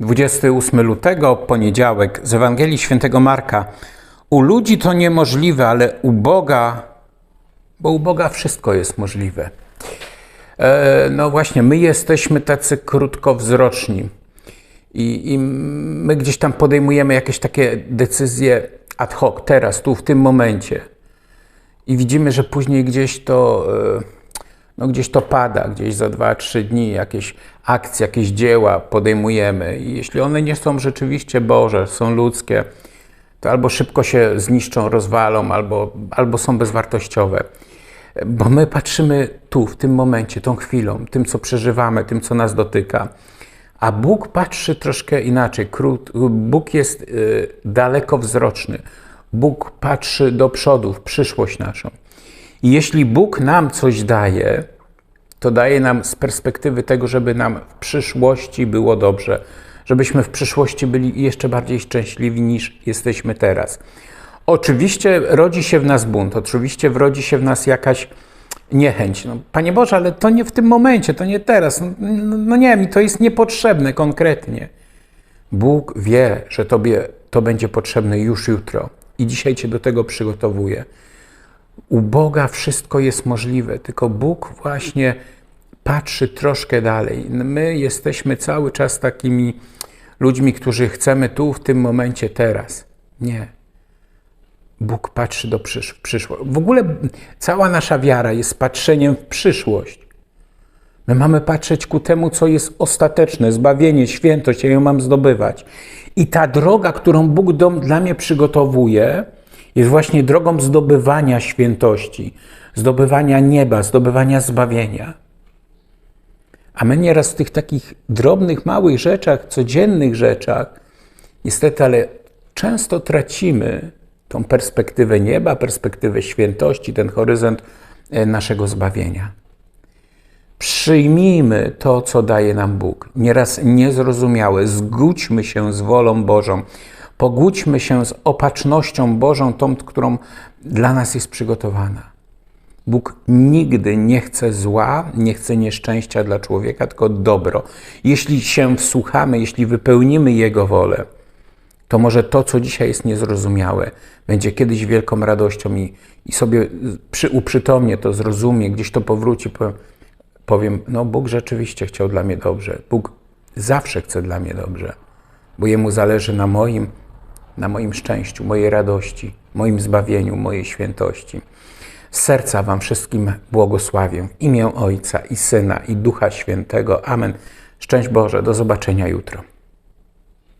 28 lutego, poniedziałek, z Ewangelii Świętego Marka. U ludzi to niemożliwe, ale u Boga, bo u Boga wszystko jest możliwe. E, no właśnie, my jesteśmy tacy krótkowzroczni i, i my gdzieś tam podejmujemy jakieś takie decyzje ad hoc, teraz, tu, w tym momencie. I widzimy, że później gdzieś to, e, no gdzieś to pada, gdzieś za dwa, trzy dni jakieś akcje, jakieś dzieła podejmujemy. I jeśli one nie są rzeczywiście Boże, są ludzkie, to albo szybko się zniszczą, rozwalą, albo, albo są bezwartościowe. Bo my patrzymy tu, w tym momencie, tą chwilą, tym, co przeżywamy, tym, co nas dotyka. A Bóg patrzy troszkę inaczej. Bóg jest y, dalekowzroczny. Bóg patrzy do przodu, w przyszłość naszą. I jeśli Bóg nam coś daje, to daje nam z perspektywy tego, żeby nam w przyszłości było dobrze, żebyśmy w przyszłości byli jeszcze bardziej szczęśliwi niż jesteśmy teraz. Oczywiście rodzi się w nas bunt, oczywiście rodzi się w nas jakaś niechęć. No, Panie Boże, ale to nie w tym momencie, to nie teraz. No, no, no nie, mi to jest niepotrzebne konkretnie. Bóg wie, że Tobie to będzie potrzebne już jutro i dzisiaj Cię do tego przygotowuje. U Boga wszystko jest możliwe, tylko Bóg właśnie patrzy troszkę dalej. My jesteśmy cały czas takimi ludźmi, którzy chcemy tu, w tym momencie, teraz. Nie. Bóg patrzy do przysz- przyszłości. W ogóle cała nasza wiara jest patrzeniem w przyszłość. My mamy patrzeć ku temu, co jest ostateczne, zbawienie, świętość, ja ją mam zdobywać. I ta droga, którą Bóg dla mnie przygotowuje, jest właśnie drogą zdobywania świętości, zdobywania nieba, zdobywania zbawienia. A my nieraz w tych takich drobnych, małych rzeczach, codziennych rzeczach, niestety, ale często tracimy tą perspektywę nieba, perspektywę świętości, ten horyzont e, naszego zbawienia. Przyjmijmy to, co daje nam Bóg. Nieraz niezrozumiałe. Zgódźmy się z wolą Bożą. Pogódźmy się z opatrznością Bożą, tą, którą dla nas jest przygotowana. Bóg nigdy nie chce zła, nie chce nieszczęścia dla człowieka, tylko dobro. Jeśli się wsłuchamy, jeśli wypełnimy Jego wolę, to może to, co dzisiaj jest niezrozumiałe, będzie kiedyś wielką radością i, i sobie przy, uprzytomnie to zrozumie, gdzieś to powróci, powiem, powiem, no Bóg rzeczywiście chciał dla mnie dobrze. Bóg zawsze chce dla mnie dobrze, bo Jemu zależy na moim, na moim szczęściu, mojej radości, moim zbawieniu, mojej świętości. Z serca Wam wszystkim błogosławię w imię Ojca i Syna i Ducha Świętego. Amen. Szczęść Boże, do zobaczenia jutro.